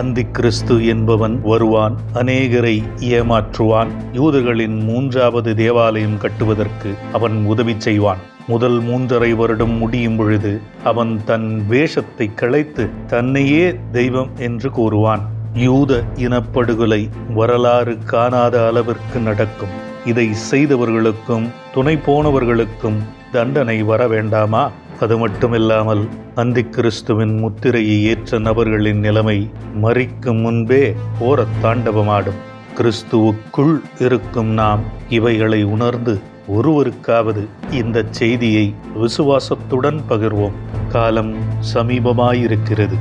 அந்தி கிறிஸ்து என்பவன் வருவான் அநேகரை ஏமாற்றுவான். யூதர்களின் மூன்றாவது தேவாலயம் கட்டுவதற்கு அவன் உதவி செய்வான். முதல் மூன்றரை வருடம் முடியும் பொழுது அவன் தன் வேஷத்தை களைத்து தன்னையே தெய்வம் என்று கூறுவான். யூத இனப்படுகொலை வரலாறு காணாத அளவிற்கு நடக்கும். இதை செய்தவர்களுக்கும் துணை போனவர்களுக்கும் தண்டனை வர வேண்டாமா? அது மட்டுமில்லாமல் அந்தி கிறிஸ்துவின் முத்திரையை ஏற்ற நபர்களின் நிலைமை மறிக்கும் முன்பே ஓரத் தாண்டவமாடும். கிறிஸ்துவுக்குள் இருக்கும் நாம் இவைகளை உணர்ந்து ஒருவருக்காவது இந்த செய்தியை விசுவாசத்துடன் பகிர்வோம். காலம் சமீபமாயிருக்கிறது.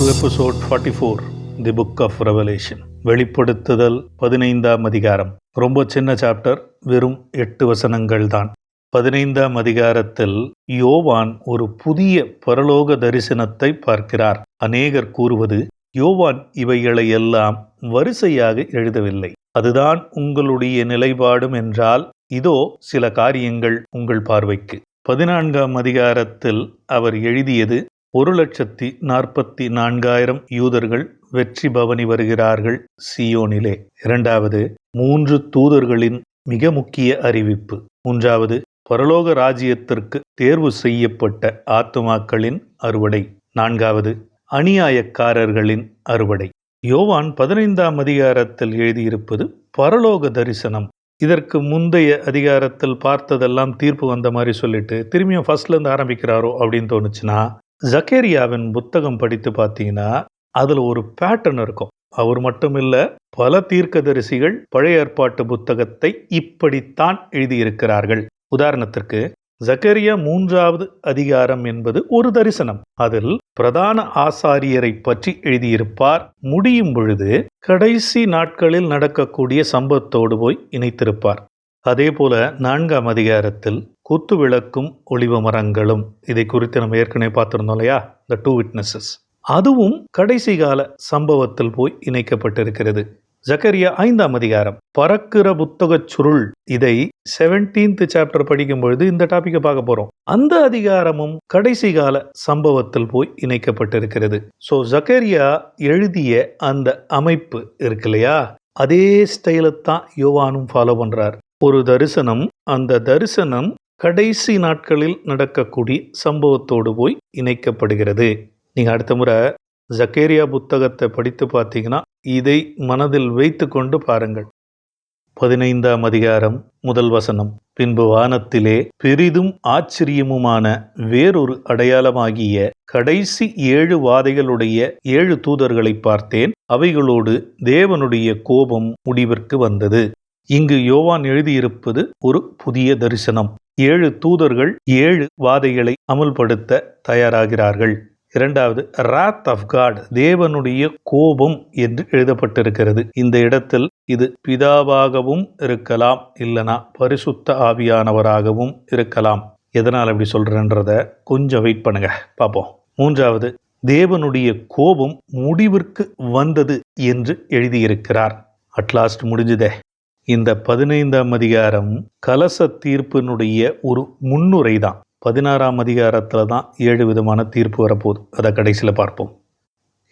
To episode forty four the book of Revelation வெளிப்படுத்துதல் பதினைந்தாம் அதிகாரம். ரொம்ப சின்ன சாப்டர் வெறும் எட்டு வசனங்கள் தான். பதினைந்தாம் அதிகாரத்தில் யோவான் ஒரு புதிய பரலோக தரிசனத்தை பார்க்கிறார். அநேகர் கூறுவது யோவான் இவைகளை எல்லாம் வரிசையாக எழுதவில்லை. அதுதான் உங்களுடைய நிலைப்பாடும் என்றால் இதோ சில காரியங்கள் உங்கள் பார்வைக்கு. பதினான்காம் அதிகாரத்தில் அவர் எழுதியது ஒரு லட்சத்தி நாற்பத்தி நான்காயிரம் யூதர்கள் வெற்றி பவனி வருகிறார்கள் சியோனிலே. இரண்டாவது மூன்று தூதர்களின் மிக முக்கிய அறிவிப்பு. மூன்றாவது பரலோக ராஜ்யத்திற்கு தேர்வு செய்யப்பட்ட ஆத்துமாக்களின் அறுவடை. நான்காவது அநியாயக்காரர்களின் அறுவடை. யோவான் பதினைந்தாம் அதிகாரத்தில் எழுதியிருப்பது பரலோக தரிசனம். இதற்கு முந்தைய அதிகாரத்தில் பார்த்ததெல்லாம் தீர்ப்பு வந்த மாதிரி சொல்லிட்டு திரும்பியும் ஃபர்ஸ்ட்லேருந்து ஆரம்பிக்கிறாரோ அப்படின்னு தோணுச்சுன்னா ஜக்கேரியாவின் புத்தகம் படித்து பார்த்தீங்கன்னா அதில் ஒரு பேட்டர்ன் இருக்கும். அவர் மட்டும் இல்லை பல தீர்க்கதரிசிகள் பழைய ஏற்பாட்டு புத்தகத்தை இப்படித்தான் எழுதியிருக்கிறார்கள். உதாரணத்திற்கு ஜக்கரியா மூன்றாவது அதிகாரம் என்பது ஒரு தரிசனம். அதில் பிரதான ஆசாரியரை பற்றி எழுதியிருப்பார். முடியும் பொழுது கடைசி நாட்களில் நடக்கக்கூடிய சம்பவத்தோடு போய் இணைத்திருப்பார். அதே போல நான்காம் அதிகாரத்தில் குத்து விளக்கும் ஒளிவ மரங்களும் இதை குறித்து நம்ம ஏற்கனவே பார்த்துருந்தோம் இல்லையா? இந்த டூ விட்னஸஸ் அதுவும் கடைசி கால சம்பவத்தில் போய் இணைக்கப்பட்டிருக்கிறது. ஜக்கரியா ஐந்தாம் அதிகாரம். பறக்கிற புத்தகச் சுருள். இதை செவன்டீன்த் சாப்டர் படிக்கும் பொழுது இந்த டாபிக்கை பார்க்க போறோம். அந்த அதிகாரமும் கடைசி கால சம்பவத்தில் போய் இணைக்கப்பட்டிருக்கிறது. ஸோ ஜக்கரியா எழுதிய அந்த அமைப்பு இருக்கு இல்லையா? அதே ஸ்டைலை தான் யோவானும் ஃபாலோ பண்றார். ஒரு தரிசனம். அந்த தரிசனம் கடைசி நாட்களில் நடக்கக்கூடிய சம்பவத்தோடு போய் இணைக்கப்படுகிறது. நீங்கள் அடுத்த முறை ஜக்கேரியா புத்தகத்தை படித்து பார்த்தீங்கன்னா இதை மனதில் வைத்து கொண்டு பாருங்கள். பதினைந்தாம் அதிகாரம் முதல் வசனம். பின்பு வானத்திலே பெரிதும் ஆச்சரியமுமான வேறொரு அடையாளமாகிய கடைசி ஏழு வாதைகளுடைய ஏழு தூதர்களை பார்த்தேன். அவைகளோடு தேவனுடைய கோபம் முடிவிற்கு வந்தது. இங்கு யோவான் எழுதியிருப்பது ஒரு புதிய தரிசனம். ஏழு தூதர்கள் ஏழு வாதைகளை அமுல்படுத்த தயாராகிறார்கள். இரண்டாவது ராத் ஆஃப் காட் தேவனுடைய கோபம் என்று எழுதப்பட்டிருக்கிறது. இந்த இடத்தில் இது பிதாவாகவும் இருக்கலாம் இல்லனா பரிசுத்த ஆவியானவராகவும் இருக்கலாம். எதனால் அப்படி சொல்றேன்றத கொஞ்சம் வெயிட் பண்ணுங்க பார்ப்போம். மூன்றாவது தேவனுடைய கோபம் முடிவிற்கு வந்தது என்று எழுதியிருக்கிறார். அட்லாஸ்ட் முடிஞ்சுதே. இந்த பதினைந்தாம் அதிகாரம் கலச தீர்ப்பினுடைய ஒரு முன்னுரை தான் பதினாறாம் அதிகாரத்தில் தான் ஏழு விதமான தீர்ப்பு வரப்போகுது. அதை கடைசியில் பார்ப்போம்.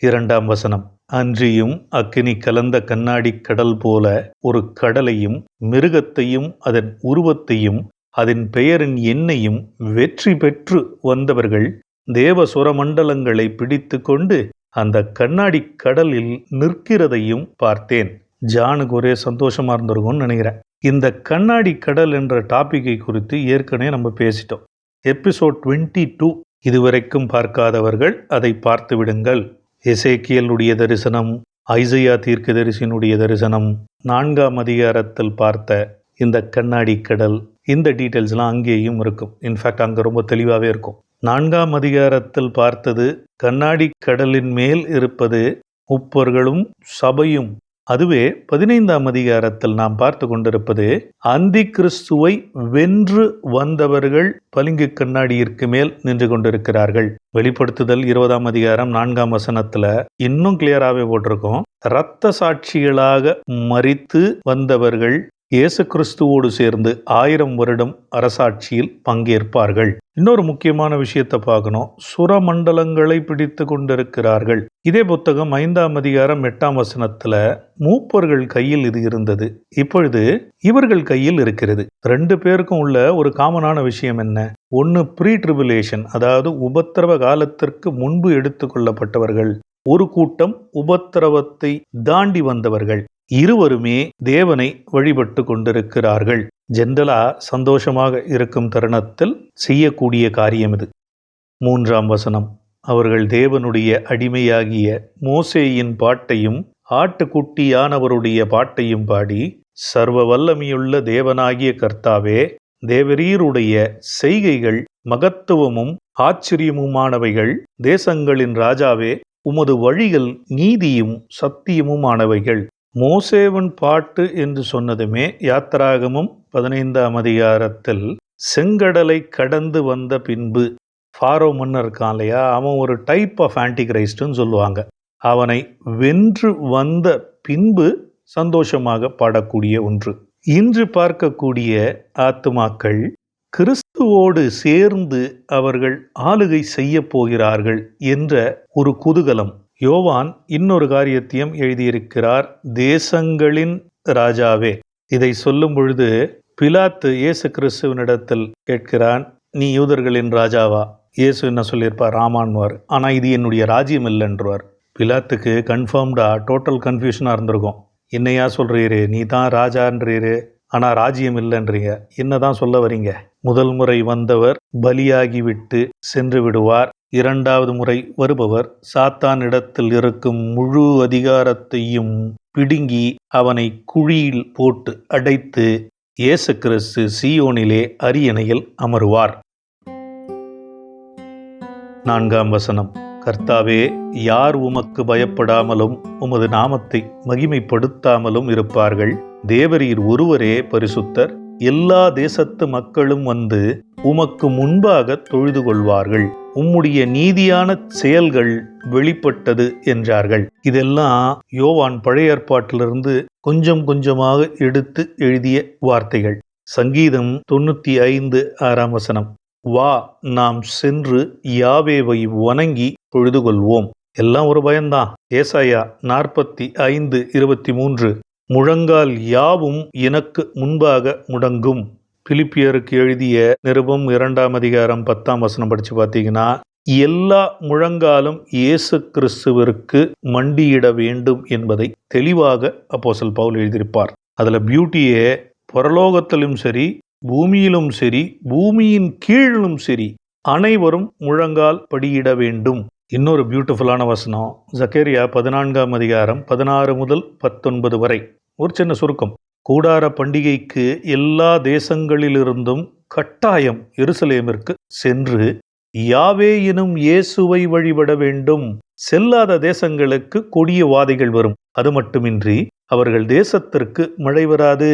இரண்டாம் வசனம் அன்றியும் அக்கினி கலந்த கண்ணாடி கடல் போல ஒரு கடலையும் மிருகத்தையும் அதன் உருவத்தையும் அதன் பெயரின் எண்ணையும் வெற்றி பெற்று வந்தவர்கள் தேவ சுரமண்டலங்களை பிடித்து கொண்டு அந்த கண்ணாடி கடலில் நிற்கிறதையும் பார்த்தேன். ஜானுக்கு ஒரே சந்தோஷமாக இருந்திருக்கும்னு நினைக்கிறேன். இந்த கண்ணாடி கடல் என்ற டாப்பிக்கை குறித்து ஏற்கனவே நம்ம பேசிட்டோம். Episode twenty two. இதுவரைக்கும் பார்க்காதவர்கள் அதை பார்த்து விடுங்கள். எசேக்கியலுடைய தரிசனம் ஐசையா தீர்க்கதரிசியினுடைய தரிசனம் நான்காம் அதிகாரத்தில் பார்த்த இந்த கண்ணாடி கடல் இந்த டீட்டெயில்ஸ்லாம் அங்கேயும் இருக்கும். இன்ஃபேக்ட் அங்கே ரொம்ப தெளிவாகவே இருக்கும். நான்காம் அதிகாரத்தில் பார்த்தது கண்ணாடி கடலின் மேல் இருப்பது முப்பர்களும் சபையும் அதுவே பதினைந்தாம் அதிகாரத்தில் நாம் பார்த்து கொண்டிருப்பது அந்தி கிறிஸ்துவை வென்று வந்தவர்கள் பளிங்கு கண்ணாடியிற்கு மேல் நின்று கொண்டிருக்கிறார்கள். வெளிப்படுத்துதல் இருபதாம் அதிகாரம் நான்காம் வசனத்துல இன்னும் கிளியராகவே போட்டிருக்கோம். இரத்த சாட்சிகளாக மறித்து வந்தவர்கள் இயேசு கிறிஸ்துவோடு சேர்ந்து ஆயிரம் வருடம் அரசாட்சியில் பங்கேற்பார்கள். இன்னொரு முக்கியமான விஷயத்தை பார்க்கணும். சுரமண்டலங்களை பிடித்து கொண்டிருக்கிறார்கள். இதே புத்தகம் ஐந்தாம் அதிகாரம் எட்டாம் வசனத்துல மூப்பர்கள் கையில் இது இருந்தது. இப்பொழுது இவர்கள் கையில் இருக்கிறது. ரெண்டு பேருக்கும் உள்ள ஒரு காமனான விஷயம் என்ன? ஒன்னு ப்ரீ ட்ரிபுலேஷன் அதாவது உபத்திரவ காலத்திற்கு முன்பு எடுத்துக்கொள்ளப்பட்டவர்கள் ஒரு கூட்டம் உபத்திரவத்தை தாண்டி வந்தவர்கள். இருவருமே தேவனை வழிபட்டு கொண்டிருக்கிறார்கள். ஜென்ரலா சந்தோஷமாக இருக்கும் தருணத்தில் செய்யக்கூடிய காரியம் இது. மூன்றாம் வசனம். அவர்கள் தேவனுடைய அடிமையாகிய மோசேயின் பாட்டையும் ஆட்டுக்குட்டியானவருடைய பாட்டையும் பாடி சர்வ வல்லமையுள்ள தேவனாகிய கர்த்தாவே தேவரீருடைய செய்கைகள் மகத்துவமும் ஆச்சரியமுமானவைகள். தேசங்களின் ராஜாவே உமது வழிகள் நீதியும் சத்தியமுமானவைகள். மோசேவன் பாட்டு என்று சொன்னதுமே யாத்திராகமும் பதினைந்தாம் அதிகாரத்தில் செங்கடலை கடந்து வந்த பின்பு ஃபாரோ மன்னர் இருக்கான் இல்லையா? அவன் ஒரு டைப் ஆஃப் ஆன்டிகிரைஸ்டுன்னு சொல்லுவாங்க. அவனை வென்று வந்த பின்பு சந்தோஷமாக பாடக்கூடிய ஒன்று. இன்று பார்க்கக்கூடிய ஆத்துமாக்கள் கிறிஸ்துவோடு சேர்ந்து அவர்கள் ஆளுகை செய்ய போகிறார்கள் என்ற ஒரு குதூகலம். யோவான் இன்னொரு காரியத்தையும் எழுதியிருக்கிறார் தேசங்களின் ராஜாவே. இதை சொல்லும் பொழுது பிலாத்து இயேசு கிறிஸ்துவனிடத்தில் கேட்கிறான் நீ யூதர்களின் ராஜாவா? இயேசு என்ன சொல்லியிருப்பார் ராமான்வார் ஆனால் இது என்னுடைய ராஜ்யம் இல்லைன்றவார் பிலாத்துக்கு கன்ஃபார்ம்டா டோட்டல் கன்ஃபியூஷனாக இருந்திருக்கும். என்னையா சொல்கிறீரு நீ தான் ராஜான்றீரு? ஆனால் ராஜ்யம் இல்லைன்றீங்க என்னதான் சொல்ல வரீங்க? முதல் முறை வந்தவர் பலியாகிவிட்டு சென்று விடுவார். இரண்டாவது முறை வருபவர் சாத்தானிடத்தில் இருக்கும் முழு அதிகாரத்தையும் பிடுங்கி அவனை குழியில் போட்டு அடைத்து இயேசு கிறிஸ்து சியோனிலே அரியணையில் அமருவார். நான்காம் வசனம். கர்த்தாவே யார் உமக்கு பயப்படாமலும் உமது நாமத்தை மகிமைப்படுத்தாமலும் இருப்பார்கள்? தேவரீர் ஒருவரே பரிசுத்தர். எல்லா தேசத்து மக்களும் வந்து உமக்கு முன்பாக தொழுது கொள்வார்கள். உம்முடைய நீதியான செயல்கள் வெளிப்பட்டது என்றார்கள். இதெல்லாம் யோவான் பழைய ஏற்பாட்டிலிருந்து கொஞ்சம் கொஞ்சமாக எடுத்து எழுதிய வார்த்தைகள். சங்கீதம் தொண்ணூத்தி ஐந்து ஆறாம் வசனம். வா நாம் சென்று யாவேவை வணங்கி பொழுது கொள்வோம். எல்லாம் ஒரு பயம்தான். ஏசாயா நாற்பத்தி ஐந்து இருபத்தி மூன்று. முழங்கால் யாவும் எனக்கு முன்பாக முடங்கும். பிலிப்பியருக்கு எழுதிய நிருபம் இரண்டாம் அதிகாரம் பத்தாம் வசனம் படித்து பார்த்தீங்கன்னா எல்லா முழங்காலும் இயேசு கிறிஸ்துவிற்கு மண்டியிட வேண்டும் என்பதை தெளிவாக அப்போசல் பவுல் எழுதியிருப்பார். அதில் பியூட்டியே பரலோகத்திலும் சரி பூமியிலும் சரி பூமியின் கீழிலும் சரி அனைவரும் முழங்கால் படியிட வேண்டும். இன்னொரு பியூட்டிஃபுல்லான வசனம் ஜக்கேரியா பதினான்காம் அதிகாரம் பதினாறு முதல் பத்தொன்பது வரை. ஒரு சின்ன சுருக்கம். கூடார பண்டிகைக்கு எல்லா தேசங்களிலிருந்தும் கட்டாயம் எருசலேமிற்கு சென்று யாவே எனும் இயேசுவை வழிபட வேண்டும். செல்லாத தேசங்களுக்கு கொடிய வாதைகள் வரும். அது மட்டுமின்றி அவர்கள் தேசத்திற்கு மழை வராது.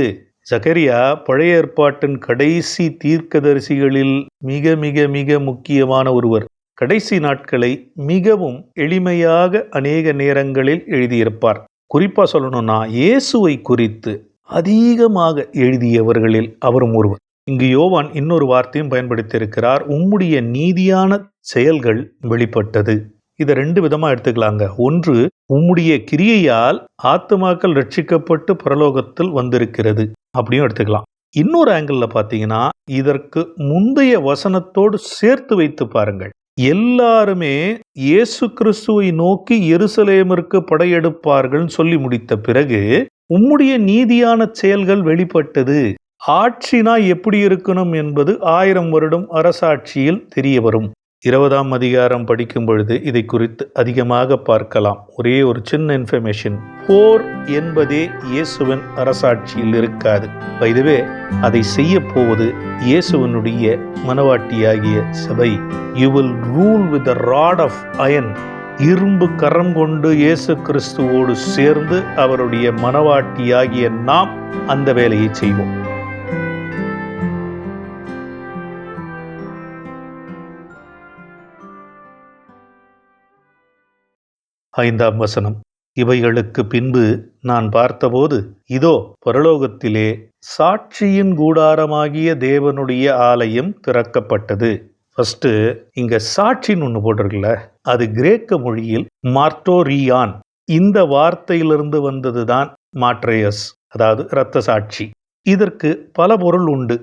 ஜகரியா பழைய ஏற்பாட்டின் கடைசி தீர்க்கதரிசிகளில் மிக மிக மிக முக்கியமான ஒருவர். கடைசி நாட்களை மிகவும் எளிமையாக அநேக நேரங்களில் எழுதியிருப்பார். குறிப்பா சொல்லணும்னா இயேசுவை குறித்து அதிகமாக எழுதியவர்களில் அவரும் ஒருவர். இங்கு யோவான் இன்னொரு வார்த்தையும் பயன்படுத்தியிருக்கிறார் உம்முடைய நீதியான செயல்கள் வெளிப்பட்டது. இதை ரெண்டு விதமா எடுத்துக்கலாங்க. ஒன்று உம்முடைய கிரியையால் ஆத்துமாக்கள் ரட்சிக்கப்பட்டு பரலோகத்தில் வந்திருக்கிறது. அப்படியும் எடுத்துக்கலாம். இன்னொரு ஆங்கிளில் பார்த்தீங்கன்னா இதற்கு முந்தைய வசனத்தோடு சேர்த்து வைத்து பாருங்கள். எல்லாருமே இயேசு கிறிஸ்துவை நோக்கி எருசலேமிற்கு படையெடுப்பார்கள் சொல்லி முடித்த பிறகு உம்முடைய நீதியான செயல்கள் வெளிப்பட்டது. ஆட்சினா எப்படி இருக்கணும் என்பது ஆயிரம் வருடம் அரசாட்சியில் தெரிய வரும் இருபதாம் அதிகாரம் படிக்கும் பொழுது இதை குறித்து அதிகமாக பார்க்கலாம். ஒரே ஒரு சின்ன இன்ஃபர்மேஷன் போர் என்பதே இயேசுவின் அரசாட்சியில் இருக்காது. வயதுவே அதை செய்ய போவது இயேசுவனுடைய மனவாட்டியாகிய சபை. You will rule with rod of iron இரும்பு கரம் கொண்டு இயேசு கிறிஸ்துவோடு சேர்ந்து அவருடைய மனவாட்டியாகிய நாம் அந்த வேலையை செய்வோம். ஐந்தாம் வசனம். இவைகளுக்கு பின்பு நான் பார்த்தபோது இதோ பரலோகத்திலே சாட்சியின் கூடாரமாகிய தேவனுடைய ஆலயம் திறக்கப்பட்டது. ஃபஸ்ட்டு இங்கே சாட்சின்னு ஒன்று போட்டிருக்குல்ல அது கிரேக்க மொழியில் மார்டோரியான் இந்த வார்த்தையிலிருந்து வந்தது தான் மாட்ரேயஸ் அதாவது இரத்த சாட்சி. இதற்கு பல பொருள் உண்டு.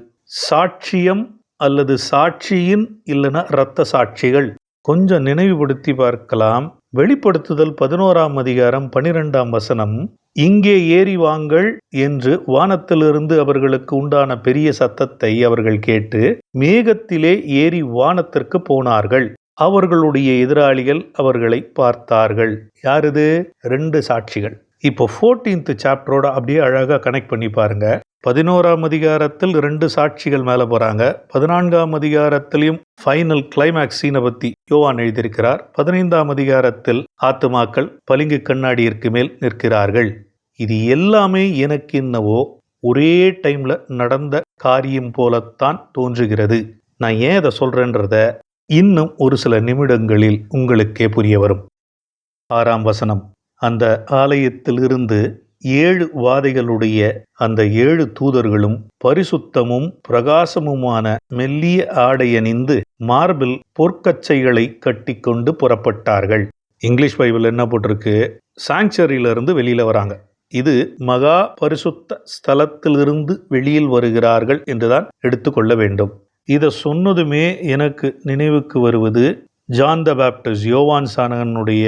சாட்சியம் அல்லது சாட்சியின் இல்லைன்னா இரத்த சாட்சிகள். கொஞ்சம் நினைவுபடுத்தி பார்க்கலாம். வெளிப்படுத்துதல் பதினோராம் அதிகாரம் பனிரெண்டாம் வசனம் இங்கே ஏறி வாங்கள் என்று வானத்திலிருந்து அவர்களுக்கு உண்டான பெரிய சத்தத்தை அவர்கள் கேட்டு மேகத்திலே ஏறி வானத்திற்கு போனார்கள். அவர்களுடைய எதிராளிகள் அவர்களை பார்த்தார்கள். யாருது ரெண்டு சாட்சிகள். இப்போ ஃபோர்டீன்த் சாப்டரோட அப்படியே அழகாக கனெக்ட் பண்ணி பாருங்க. பதினோராம் அதிகாரத்தில் ரெண்டு சாட்சிகள் மேலே போகிறாங்க பதினான்காம் அதிகாரத்திலையும் ஃபைனல் கிளைமேக்ஸ் சீனை பற்றி யோவான் எழுதியிருக்கிறார். பதினைந்தாம் அதிகாரத்தில் ஆத்துமாக்கள் பளிங்கு கண்ணாடியிற்கு மேல் நிற்கிறார்கள். இது எல்லாமே எனக்கு என்னவோ ஒரே டைமில் நடந்த காரியம் போலத்தான் தோன்றுகிறது. நான் ஏன் அதை சொல்கிறேன்றத இன்னும் ஒரு சில நிமிடங்களில் உங்களுக்கே புரிய வரும். ஆறாம் வசனம். அந்த ஆலயத்திலிருந்து ஏழு வாதைகளுடைய அந்த ஏழு தூதர்களும் பரிசுத்தமும் பிரகாசமுமான மெல்லிய ஆடையணிந்து மார்பில் பொற்கச்சைகளை கட்டிக்கொண்டு புறப்பட்டார்கள். இங்கிலீஷ் பைபிள் என்ன போட்டிருக்கு? சாங்சரியிலிருந்து வெளியில் வராங்க. இது மகா பரிசுத்த ஸ்தலத்திலிருந்து வெளியில் வருகிறார்கள் என்றுதான் எடுத்துக்கொள்ள வேண்டும். இதை சொன்னதுமே எனக்கு நினைவுக்கு வருவது ஜான் த பேப்டிஸ்ட் யோவான் சானகனுடைய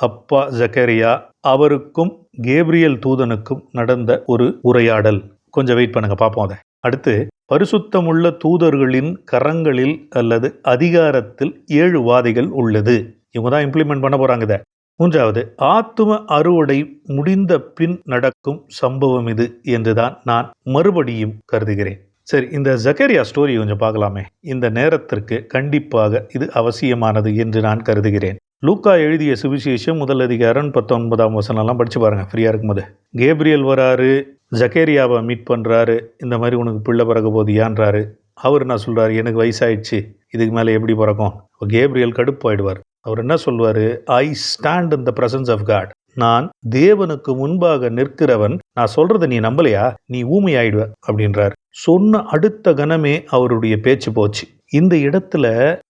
அப்பா ஜக்கரியா அவருக்கும் கேப்ரியல் தூதனுக்கும் நடந்த ஒரு உரையாடல். கொஞ்சம் வெயிட் பண்ணுங்க பார்ப்போம் அதை. அடுத்து பரிசுத்தமுள்ள தூதர்களின் கரங்களில் அல்லது அதிகாரத்தில் ஏழு வாதைகள் உள்ளது. இவங்க தான் இம்ப்ளிமெண்ட் பண்ண போறாங்க இதை. மூன்றாவது ஆத்தும அறுவடை முடிந்த பின் நடக்கும் சம்பவம் இது என்றுதான் நான் மறுபடியும் கருதுகிறேன். சரி இந்த ஜக்கரியா ஸ்டோரி கொஞ்சம் பார்க்கலாமே. இந்த நேரத்திற்கு கண்டிப்பாக இது அவசியமானது என்று நான் கருதுகிறேன். லூக்கா எழுதிய சுவிசேஷம் முதல் அதிகாரம் பத்தொன்பதாம் வசனம்லாம் படித்து பாருங்க ஃப்ரீயாக இருக்கும்போது. கேப்ரியல் வராரு ஜக்கேரியாவை மீட் பண்ணுறாரு இந்த மாதிரி உனக்கு பிள்ளை பிறக்க போதியான்றாரு. ஏன்றாரு அவர் என்ன சொல்கிறார் எனக்கு வயசாயிடுச்சு இதுக்கு மேலே எப்படி பிறக்கும்? கேப்ரியல் கடுப்பாயிடுவார். அவர் என்ன சொல்வார்? I stand in the presence of God நான் தேவனுக்கு முன்பாக நிற்கிறவன். நான் சொல்கிறத நீ நம்பலையா? நீ ஊமையாயிடுவ. அப்படின்றார். சொன்ன அடுத்த கணமே அவருடைய பேச்சு போச்சு. இந்த இடத்துல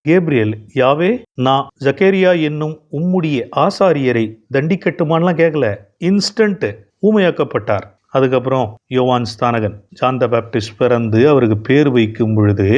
கேப்ரியல் யாவே நான் ஜக்கேரியா என்னும் உம்முடைய ஆசாரியரை தண்டிக்கட்டுமான்லாம் கேட்கல இன்ஸ்டன்ட் ஊமையாக்கப்பட்டார். அதுக்கப்புறம் யோவான் ஸ்தானகன் ஜாந்த பேப்டிஸ்ட் பிறந்து அவருக்கு பேர் வைக்கும் பொழுது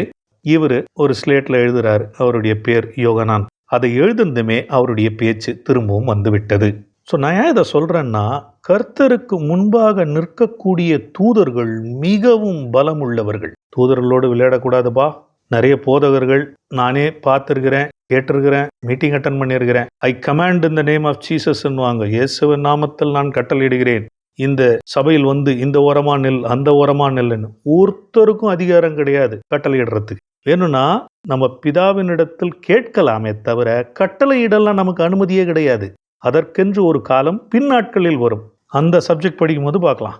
இவர் ஒரு ஸ்லேட்ல எழுதுறாரு அவருடைய பேர் யோகனான். அதை எழுதுந்துமே அவருடைய பேச்சு திரும்பவும் வந்துவிட்டது. ஸோ நான் ஏன் இதை சொல்கிறேன்னா கர்த்தருக்கு முன்பாக நிற்கக்கூடிய தூதர்கள் மிகவும் பலமுள்ளவர்கள். தூதர்களோடு விளையாடக்கூடாதுப்பா. நிறைய போதகர்கள் நானே பார்த்துருக்கிறேன் கேட்டிருக்கிறேன் மீட்டிங் அட்டன் பண்ணியிருக்கிறேன். I command in the name of ஜீசஸ்ன்னுவாங்க இயேசுவின் நாமத்தில் நான் கட்டளையிடுகிறேன். இந்த சபையில் வந்து இந்த ஓரமா நெல் அந்த ஓரமா நெல்லுன்னு ஒருத்தருக்கும் அதிகாரம் கிடையாது கட்டளையிடுறதுக்கு. வேணும்னா நம்ம பிதாவினிடத்தில் கேட்கலாமே தவிர கட்டளையிடலாம் நமக்கு அனுமதியே கிடையாது. அதற்கென்று ஒரு காலம் பின்னாட்களில் வரும். அந்த சப்ஜெக்ட் படிக்கும்போது பார்க்கலாம்.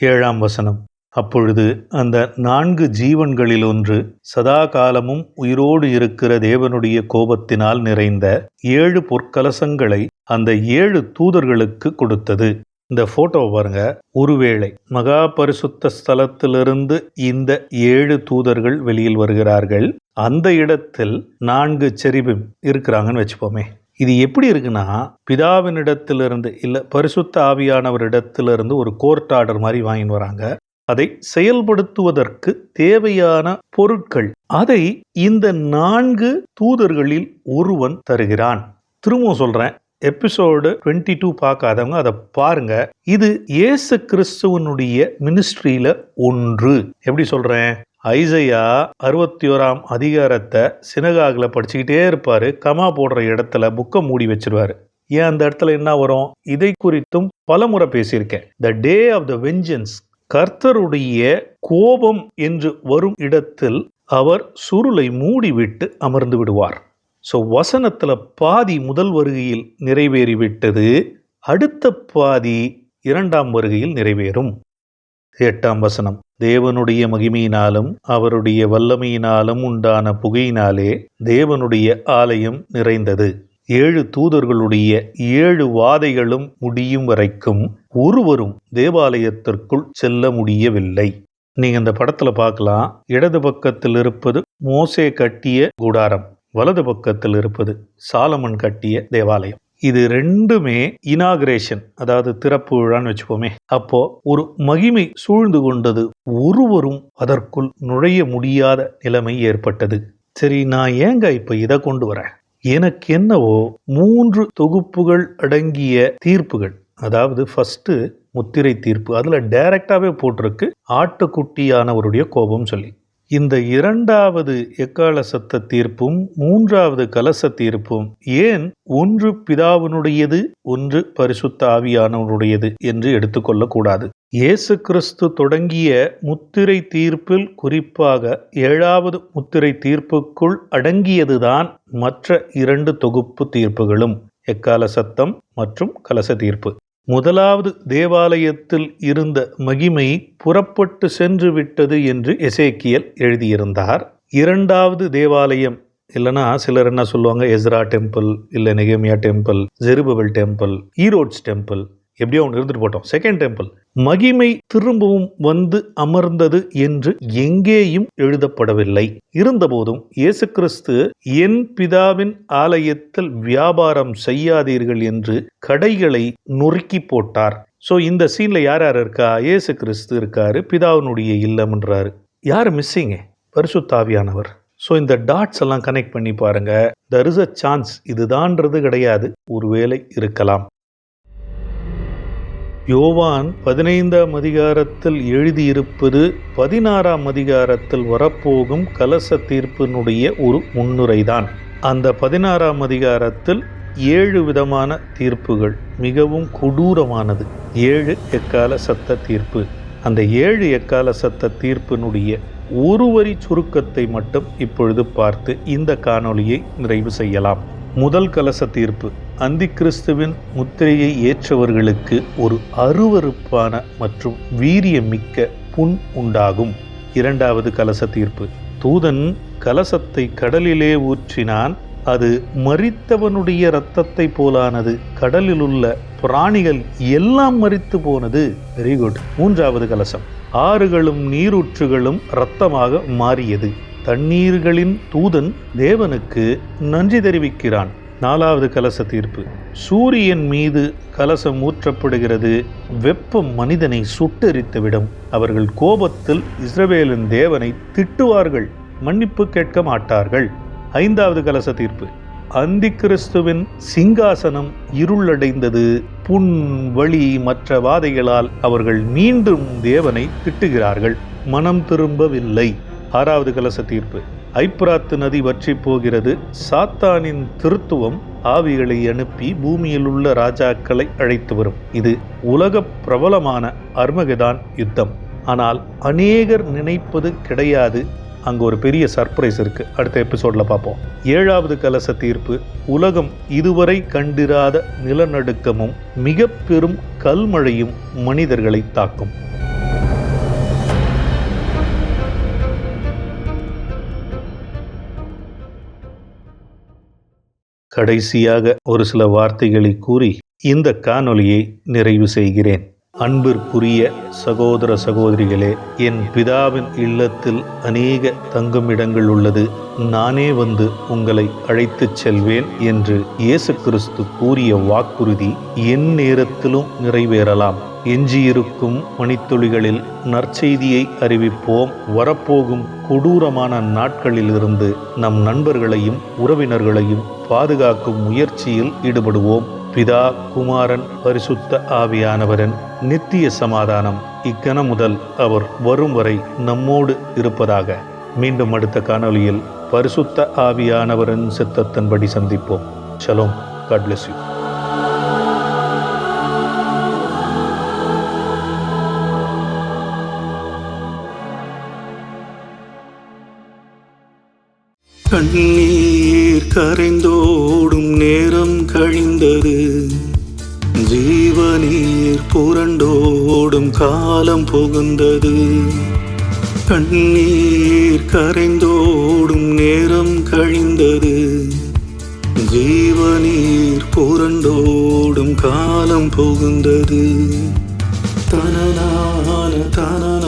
ஏழாம் வசனம். அப்பொழுது அந்த நான்கு ஜீவன்களில் ஒன்று சதா காலமும் உயிரோடு இருக்கிற தேவனுடைய கோபத்தினால் நிறைந்த ஏழு பொற்கலசங்களை அந்த ஏழு தூதர்களுக்கு கொடுத்தது. இந்த போட்டோ பாருங்க. ஒருவேளை மகா பரிசுத்த ஸ்தலத்திலிருந்து இந்த ஏழு தூதர்கள் வெளியில் வருகிறார்கள். அந்த இடத்தில் நான்கு செரிபிம் இருக்கிறாங்கன்னு வச்சுப்போமே. இது எப்படி இருக்குன்னா பிதாவினிடத்திலிருந்து இல்லை பரிசுத்த ஆவியானவரிடத்திலிருந்து ஒரு கோர்ட் ஆர்டர் மாதிரி வாங்கின்னு வராங்க. அதை செயல்படுத்துவதற்கு தேவையான பொருட்கள். அதை இந்த நான்கு தூதர்களில் ஒருவன் தருகிறான். திரும்பவும் சொல்றேன் எபிசோடு டுவெண்ட்டி டூ பார்க்காதவங்க அதை பாருங்க. இது இயேசு கிறிஸ்துவனுடைய மினிஸ்ட்ரியில ஒன்று. எப்படி சொல்றேன்? ஐசையா அறுபத்தி ஓராம் அதிகாரத்தை சினகாகில் படிச்சுக்கிட்டே இருப்பாரு. கமா போடுற இடத்துல புக்கை மூடி வச்சிருவாரு. ஏன் அந்த இடத்துல என்ன வரும்? இதை குறித்தும் பலமுறை பேசியிருக்கேன். த டே ஆஃப் த வெஞ்சன்ஸ் கர்த்தருடைய கோபம் என்று வரும் இடத்தில் அவர் சுருளை மூடிவிட்டு அமர்ந்து விடுவார். ஸோ வசனத்தில் பாதி முதல் வருகையில் நிறைவேறிவிட்டது அடுத்த பாதி இரண்டாம் வருகையில் நிறைவேறும். எட்டாம் வசனம் தேவனுடைய மகிமையினாலும் அவருடைய வல்லமையினாலும் உண்டான புகையினாலே தேவனுடைய ஆலயம் நிறைந்தது. ஏழு தூதர்களுடைய ஏழு வாதைகளும் முடியும் வரைக்கும் ஒருவரும் தேவாலயத்திற்குள் செல்ல முடியவில்லை. நீங்க இந்த படத்துல பார்க்கலாம். இடது பக்கத்தில் இருப்பது மோசே கட்டிய கூடாரம் வலது பக்கத்தில் இருப்பது சாலமன் கட்டிய தேவாலயம். இது ரெண்டுமே இனாகிரேஷன் அதாவது திறப்பு விழான்னு வச்சுப்போமே அப்போ ஒரு மகிமை சூழ்ந்து கொண்டது ஒருவரும் அதற்குள் நுழைய முடியாத நிலைமை ஏற்பட்டது. சரி நான் ஏங்க இப்ப இதை கொண்டு வரேன்? எனக்கு என்னவோ மூன்று தொகுப்புகள் அடங்கிய தீர்ப்புகள். அதாவது ஃபர்ஸ்ட் முத்திரை தீர்ப்பு. அதுல டைரக்டாவே போட்டிருக்கு ஆட்டுக்குட்டியானவருடைய கோபம் சொல்லி. இந்த இரண்டாவது எக்கால சத்த தீர்ப்பும் மூன்றாவது கலச தீர்ப்பும் ஏன் ஒன்று பிதாவினுடையது ஒன்று பரிசுத்த ஆவியானவனுடையது என்று எடுத்துக்கொள்ளக்கூடாது. இயேசு கிறிஸ்து தொடங்கிய முத்திரை தீர்ப்பில் குறிப்பாக ஏழாவது முத்திரை தீர்ப்புக்குள் அடங்கியதுதான் மற்ற இரண்டு தொகுப்பு தீர்ப்புகளும் எக்கால சத்தம் மற்றும் கலச தீர்ப்பு. முதலாவது தேவாலயத்தில் இருந்த மகிமை புறப்பட்டு சென்று விட்டது என்று எசேக்கியல் எழுதியிருந்தார். இரண்டாவது தேவாலயம் இல்லைன்னா சிலர் என்ன சொல்லுவாங்க? எஸ்ரா டெம்பிள் இல்லை நெகேமியா temple Zerubbabel temple Herod's temple எப்படியோ ஒன்று இருந்துட்டு போட்டோம். செகண்ட் டெம்பிள் மகிமை திரும்பவும் வந்து அமர்ந்தது என்று எங்கேயும் எழுதப்படவில்லை. இருந்தபோதும் இயேசு கிறிஸ்து என் பிதாவின் ஆலயத்தில் வியாபாரம் செய்யாதீர்கள் என்று கடைகளை நொறுக்கி போட்டார். ஸோ இந்த சீனில் யார் யார் இருக்கா? இயேசு கிறிஸ்து இருக்காரு பிதாவினுடைய இல்லம்ன்றாரு யார் மிஸ்ஸிங்க பரிசுத்தாவியானவர் ஸோ இந்த டாட்ஸ் எல்லாம் கனெக்ட் பண்ணி பாருங்க. தர் இஸ் அ சான்ஸ் இதுதான்றது கிடையாது. ஒருவேளை இருக்கலாம். யோவான் பதினைந்தாம் அதிகாரத்தில் எழுதியிருப்பது பதினாறாம் அதிகாரத்தில் வரப்போகும் கலச தீர்ப்பினுடைய ஒரு முன்னுரைதான். அந்த பதினாறாம் அதிகாரத்தில் ஏழு விதமான தீர்ப்புகள் மிகவும் கொடூரமானது. ஏழு எக்கால சத்த தீர்ப்பு. அந்த ஏழு எக்கால சத்த தீர்ப்பினுடைய ஒரு வரி சுருக்கத்தை மட்டும் இப்பொழுது பார்த்து இந்த காணொளியை நிறைவு செய்யலாம். முதல் கலச தீர்ப்பு. அந்தி கிறிஸ்துவின் முத்திரையை ஏற்றவர்களுக்கு ஒரு அருவருப்பான மற்றும் வீரியமிக்க புண் உண்டாகும். இரண்டாவது கலச தீர்ப்பு. தூதன் கலசத்தை கடலிலே ஊற்றினான். அது மறித்தவனுடைய இரத்தத்தை போலானது. கடலில் உள்ள பிராணிகள் எல்லாம் மறித்து போனது. வெரி குட் மூன்றாவது கலசம். ஆறுகளும் நீரூற்றுகளும் இரத்தமாக மாறியது. தண்ணீர்களின் தூதன் தேவனுக்கு நன்றி தெரிவிக்கிறான். நாலாவது கலச தீர்ப்பு. சூரியன் மீது கலசம் ஊற்றப்படுகிறது. வெப்பம் மனிதனை சுட்டெரித்துவிடும். அவர்கள் கோபத்தில் இஸ்ரவேலின் தேவனை திட்டுவார்கள். மன்னிப்பு கேட்க மாட்டார்கள். ஐந்தாவது கலச தீர்ப்பு. அந்தி கிறிஸ்துவின் சிங்காசனம் இருளடைந்தது. புண் வழி மற்ற வாதைகளால் அவர்கள் மீண்டும் தேவனை திட்டுகிறார்கள். மனம் திரும்பவில்லை. ஆறாவது கலச தீர்ப்பு. ஐப்ராத்து நதி வற்றி போகிறது. சாத்தானின் திருத்துவம் ஆவிகளை அனுப்பி பூமியில் உள்ள ராஜாக்களை அழைத்து வரும். இது உலக பிரபலமான அர்மகதான் யுத்தம். ஆனால் அநேகர் நினைப்பது கிடையாது. அங்கே ஒரு பெரிய சர்ப்ரைஸ் இருக்கு. அடுத்த எபிசோட்ல பார்ப்போம். ஏழாவது கலச தீர்ப்பு. உலகம் இதுவரை கண்டிராத நிலநடுக்கமும் மிக பெரும் கல்மழையும் மனிதர்களை தாக்கும். கடைசியாக ஒரு சில வார்த்தைகளை கூறி இந்த காணொலியை நிறைவு செய்கிறேன். அன்பிற்குரிய சகோதர சகோதரிகளே என் பிதாவின் இல்லத்தில் அநேக தங்குமிடங்கள் உள்ளது. நானே வந்து உங்களை அழைத்துச் செல்வேன் என்று இயேசு கிறிஸ்து கூறிய வாக்குறுதி என் நேரத்திலும் நிறைவேறலாம். எஞ்சியிருக்கும் மணித்துளிகளில் நற்செய்தியை அறிவிப்போம். வரப்போகும் கொடூரமான நாட்களிலிருந்து நம் நண்பர்களையும் உறவினர்களையும் பாதுகாக்கும் முயற்சியில் ஈடுபடுவோம். பிதா குமாரன் பரிசுத்த ஆவியானவரன் நித்திய சமாதானம் இக்கணம் முதல் அவர் வரும் வரை நம்மோடு இருப்பதாக. மீண்டும் அடுத்த காணொளியில் பரிசுத்த ஆவியானவரின் சித்தத்தின்படி சந்திப்போம். Shalom God bless you. கண்ணீர் கரைந்தோடும் நேரம் கழிந்தது. ஜீவநீர் புரண்டோடும் காலம் புகுந்தது. கண்ணீர் கரைந்தோடும் நேரம் கழிந்தது. ஜீவநீர் புரண்டோடும் காலம் புகுந்தது. தனனான தனனா